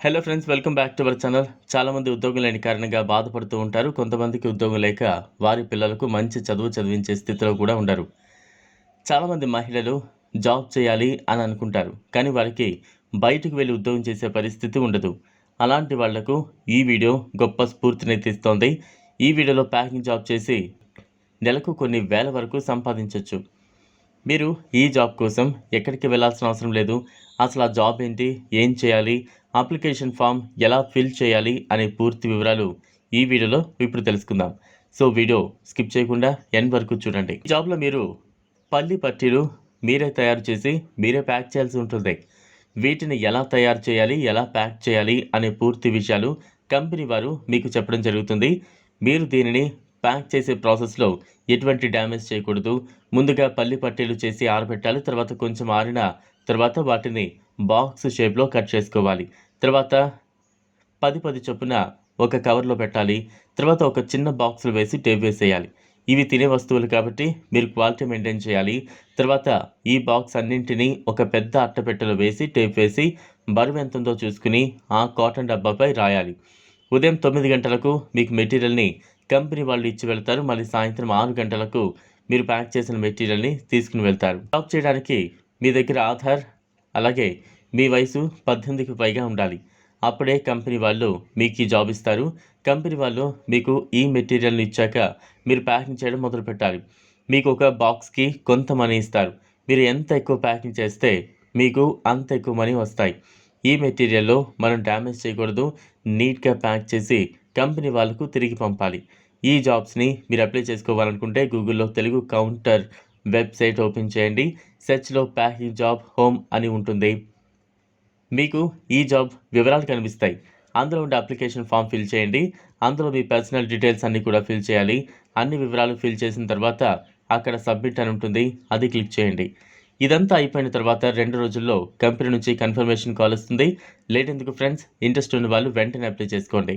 Hello friends welcome back to our channel చాలామంది ఉద్యోగం లేని కారణంగా బాధపడుతూ ఉంటారు. కొంతమందికి ఉద్యోగం లేక వారి పిల్లలకు మంచి చదువు చదివించే స్థితిలో కూడా ఉండరు. చాలామంది మహిళలు జాబ్ చేయాలి అని అనుకుంటారు. కానీ వారికి బయటకు వెళ్ళి ఉద్యోగం చేసే పరిస్థితి ఉండదు. అలాంటి వాళ్ళకు ఈ వీడియో గొప్ప స్ఫూర్తిని తీస్తోంది. ఈ వీడియోలో ప్యాకింగ్ జాబ్ చేసి నెలకు కొన్ని వేల వరకు సంపాదించవచ్చు మీరు ఈ జాబ్ కోసం ఎక్కడికి వెళ్ళాల్సిన అవసరం లేదు. అసలు ఆ జాబ్ ఏంటి? ఏం చేయాలి? అప్లికేషన్ ఫామ్ ఎలా ఫిల్ చేయాలి? అనే పూర్తి వివరాలు ఈ వీడియోలో ఇప్పుడు తెలుసుకుందాం. సో వీడియో స్కిప్ చేయకుండా ఎండ్ వరకు చూడండి. ఈ జాబ్లో మీరు పల్లి పట్టీలు మీరే తయారు చేసి మీరే ప్యాక్ చేయాల్సి ఉంటుంది. వీటిని ఎలా తయారు చేయాలి? ఎలా ప్యాక్ చేయాలి? అనే పూర్తి విషయాలు కంపెనీ వారు మీకు చెప్పడం జరుగుతుంది. మీరు దీనిని ప్యాక్ చేసే ప్రాసెస్లో ఎటువంటి డ్యామేజ్ చేయకూడదు. ముందుగా పల్లి పట్టీలు చేసి ఆరబెట్టాలి. తర్వాత కొంచెం ఆరిన తర్వాత వాటిని బాక్స్ షేప్లో కట్ చేసుకోవాలి. తర్వాత పది పది చొప్పున ఒక కవర్లో పెట్టాలి. తర్వాత ఒక చిన్న బాక్స్లో వేసి టేప్ వేసేయాలి. ఇవి తినే వస్తువులు కాబట్టి మీరు క్వాలిటీ మెయింటైన్ చేయాలి. తర్వాత ఈ బాక్స్ అన్నింటినీ ఒక పెద్ద అట్టపెట్టెలో వేసి టేప్ వేసి బరువు ఎంత ఉందో చూసుకుని ఆ కాటన్ డబ్బాపై రాయాలి. ఉదయం తొమ్మిది గంటలకు మీకు మెటీరియల్ని కంపెనీ వాళ్ళు ఇచ్చి వెళ్తారు. మళ్ళీ సాయంత్రం ఆరు గంటలకు మీరు ప్యాక్ చేసిన మెటీరియల్ని తీసుకుని వెళ్తారు. జాబ్ చేయడానికి మీ దగ్గర ఆధార్ అలాగే మీ వయసు పద్దెనిమిదికి పైగా ఉండాలి. అప్పుడే కంపెనీ వాళ్ళు మీకు ఈ జాబ్ ఇస్తారు. కంపెనీ వాళ్ళు మీకు ఈ మెటీరియల్ని ఇచ్చాక మీరు ప్యాకింగ్ చేయడం మొదలు పెట్టాలి. మీకు ఒక బాక్స్కి కొంత మనీ ఇస్తారు. మీరు ఎంత ఎక్కువ ప్యాకింగ్ చేస్తే మీకు అంత ఎక్కువ మనీ వస్తాయి. ఈ మెటీరియల్లో మనం డ్యామేజ్ చేయకూడదు. నీట్గా ప్యాక్ చేసి కంపెనీ వాళ్ళకు తిరిగి పంపాలి. ఈ జాబ్స్ని మీరు అప్లై చేసుకోవాలనుకుంటే గూగుల్లో తెలుగు కౌంటర్ వెబ్సైట్ ఓపెన్ చేయండి. సెర్చ్లో ప్యాకింగ్ జాబ్ హోమ్ అని ఉంటుంది. మీకు ఈ జాబ్ వివరాలు కనిపిస్తాయి. అందులో ఉండే అప్లికేషన్ ఫామ్ ఫిల్ చేయండి. అందులో మీ పర్సనల్ డీటెయిల్స్ అన్నీ కూడా ఫిల్ చేయాలి. అన్ని వివరాలు ఫిల్ చేసిన తర్వాత అక్కడ సబ్మిట్ అని ఉంటుంది. అది క్లిక్ చేయండి. ఇదంతా అయిపోయిన తర్వాత రెండు రోజుల్లో కంపెనీ నుంచి కన్ఫర్మేషన్ కాల్ వస్తుంది. లేట్ ఎందుకు ఫ్రెండ్స్? ఇంట్రెస్ట్ ఉన్న వాళ్ళు వెంటనే అప్లై చేసుకోండి.